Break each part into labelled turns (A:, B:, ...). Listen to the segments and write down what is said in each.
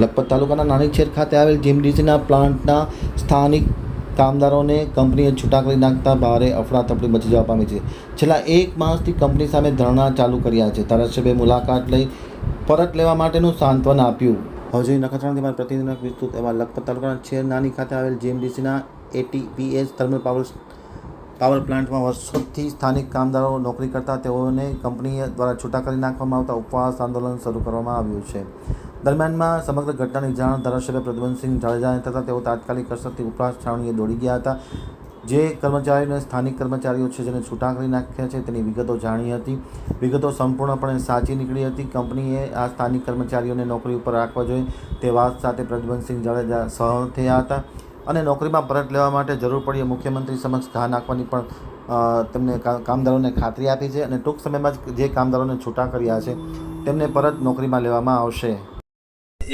A: લખપત તાલુકાના નાનીખેડ ખાતે આવેલ જીએમડીસીના પ્લાન્ટના સ્થાનિક કામદારોને કંપનીએ છૂટા કરી નાખતા ભારે અફડાતફડી મચી જવા પામી છે. છેલ્લા એક માસથી કંપની સામે ધરણા ચાલુ કર્યા છે. ધારાસભ્યે મુલાકાત લઈ પરત લેવા માટેનું સાંત્વન આપ્યું. હજુ નખત્રાણાથી મારા પ્રતિનિધિનો વિસ્તૃત એવા લખપત તાલુકાના છેર નાની ખાતે આવેલ જીએમડીસીના એટીપીએસ થર્મલ પાવર પાવર પ્લાન્ટમાં વર્ષોથી સ્થાનિક કામદારો નોકરી કરતા તેઓને કંપની દ્વારા છૂટા કરી નાખવામાં આવતા ઉપવાસ આંદોલન શરૂ કરવામાં આવ્યું છે. દરમિયાનમાં સમગ્ર ઘટનાની જાણ ધારાસભ્ય પ્રદ્યુમનસિંહ જાડેજાને થતાં તેઓ તાત્કાલિક અસરથી ઉપવાસ છાવણીએ દોડી ગયા હતા. જે કર્મચારીઓને સ્થાનિક કર્મચારીઓ છે જેને છૂટા કરી નાખ્યા છે તેની વિગતો જાણી હતી. વિગતો સંપૂર્ણપણે સાચી નીકળી હતી. કંપનીએ આ સ્થાનિક કર્મચારીઓને નોકરી ઉપર રાખવા જોઈએ તે વાત સાથે પ્રદ્યુમનસિંહ જાડેજા સહ થયા હતા. અને નોકરીમાં પરત લેવા માટે જરૂર પડીએ મુખ્યમંત્રી સમક્ષ ઘા નાખવાની પણ તેમને કામદારોને ખાતરી આપી છે અને ટૂંક સમયમાં જ જે કામદારોને છૂટા કર્યા છે, તેમને પરત નોકરીમાં લેવામાં આવશે.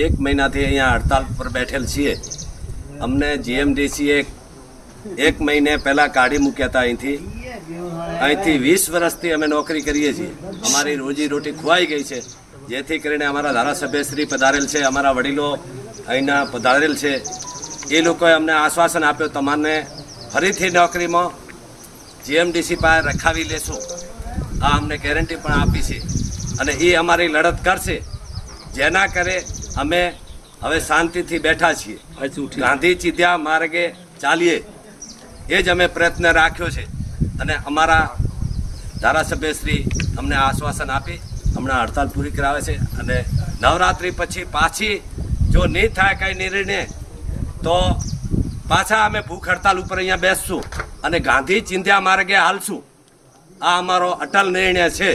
B: એક મહિનાથી અહીંયા હડતાલ પર બેઠેલ છીએ. અમને જીએમડીસીએ એક મહિને પહેલાં કાઢી મૂક્યા હતા અહીંથી. અહીંથી વીસ વર્ષથી અમે નોકરી કરીએ છીએ. અમારી રોજી રોટી ખોવાઈ ગઈ છે. જેથી કરીને અમારા ધારાસભ્યશ્રી પધારેલ છે, અમારા વડીલો અહીંના પધારેલ છે. એ લોકોએ અમને આશ્વાસન આપ્યું તમારને ફરીથી નોકરીમાં જીએમડીસી પાસે રખાવી લેશું. આ અમને ગેરંટી પણ આપી છે. અને એ અમારી લડત કરશે. જેના કરે અમે હવે શાંતિથી બેઠા છીએ. ગાંધી ચીધ્યા માર્ગે ચાલીએ. એ જ અમે પ્રયત્ન રાખ્યો છે. અને અમારા ધારાસભ્યશ્રી અમને આશ્વાસન આપી હમણાં હડતાલ પૂરી કરાવે છે. અને નવરાત્રિ પછી પાછી જો નહીં થાય કાંઈ નિર્ણય તો પાછા અમે ભૂખ હડતાલ ઉપર અહીંયા બેસશું અને ગાંધી ચિંધ્યા માર્ગે હાલશું. આ અમારો અટલ નિર્ણય છે.